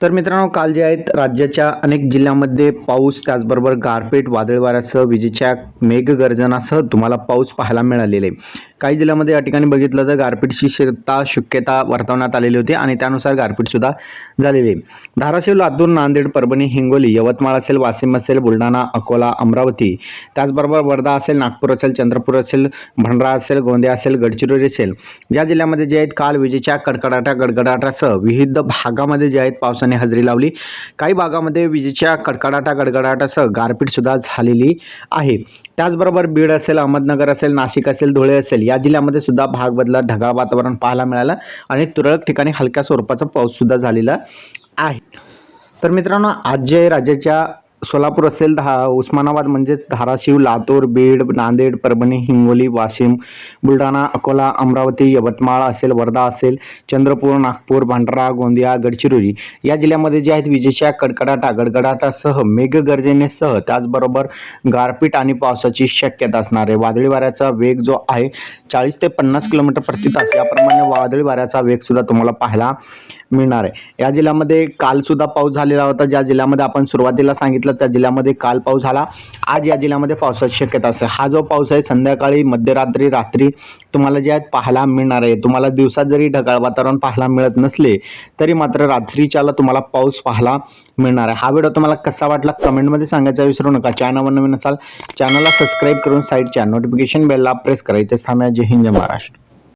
तर मित्रांनो काल जे आहेत राज्याच्या अनेक जिल्ह्यांमध्ये पाऊस त्याचबरोबर गारपीट वादळवाऱ्यासह विजेच्या मेघगर्जनासह तुम्हाला पाऊस पाहायला मिळालेले आहे. काही जिल्ह्यामध्ये या ठिकाणी बघितलं तर गारपीटची शिरता शक्यता वर्तवण्यात आलेली होती आणि त्यानुसार गारपीटसुद्धा झालेली आहे धाराशिव लातूर नांदेड परभणी हिंगोली यवतमाळ असेल वाशिम असेल बुलढाणा अकोला अमरावती त्याचबरोबर वर्धा असेल नागपूर असेल चंद्रपूर असेल भंडारा असेल गोंदिया असेल गडचिरोली असेल या जिल्ह्यामध्ये जे आहेत काल विजेच्या कडकडाटा गडगडाटासह विविध भागामध्ये जे आहेत पावसाने हजेरी लावली. काही भागामध्ये विजेच्या कडकडाटा गडगडाटासह गारपीटसुद्धा झालेली आहे. त्याचबरोबर बीड असेल अहमदनगर असेल नाशिक असेल धुळे असेल या जिल्ह्यामध्ये सुद्धा भाग बदला ढगाळ वातावरण पाहायला मिळालं आणि तुरळक ठिकाणी हलक्या स्वरूपाचा पाऊससुद्धा झालेला आहे. तर मित्रांनो आज जे राज्याच्या सोलापूर असेल धा उस्मानाबाद म्हणजेच धाराशिव लातूर बीड नांदेड परभणी हिंगोली वाशिम बुलढाणा अकोला अमरावती यवतमाळ असेल वर्धा असेल चंद्रपूर नागपूर भांडारा गोंदिया गडचिरोली या जिल्ह्यामध्ये जे आहेत विजेच्या कडकडाटा गडगडाटासह मेघगर्जनेसह त्याचबरोबर गारपीट आणि पावसाची शक्यता असणार आहे वादळी वाऱ्याचा वेग जो आहे चाळीस ते पन्नास किलोमीटर प्रति तास याप्रमाणे वादळी वाऱ्याचा वेगसुद्धा तुम्हाला पाहायला मिळणार आहे. या जिल्ह्यामध्ये कालसुद्धा पाऊस झालेला होता. ज्या जिल्ह्यामध्ये आपण सुरुवातीला सांगितलं त्या जिल्ह्यामध्ये काल पाऊस झाला. आज या जिल्ह्यामध्ये पावसाची शक्यता असते. हा जो पाऊस आहे संध्याकाळी मध्यरात्री रात्री तुम्हाला जे आहेत पाहायला मिळणार आहे. तुम्हाला दिवसात जरी ढगाळ वातावरण पाहायला मिळत नसले तरी मात्र रात्रीच्याला तुम्हाला पाऊस पाहायला मिळणार आहे. हा व्हिडिओ तुम्हाला कसा वाटला कमेंटमध्ये सांगायचा विसरू नका. चॅनलवर नवीन असाल चॅनलला सबस्क्राईब करून साईडच्या नोटिफिकेशन बेलला प्रेस करा. इथेच थांबा जय हिंद जय महाराष्ट्र.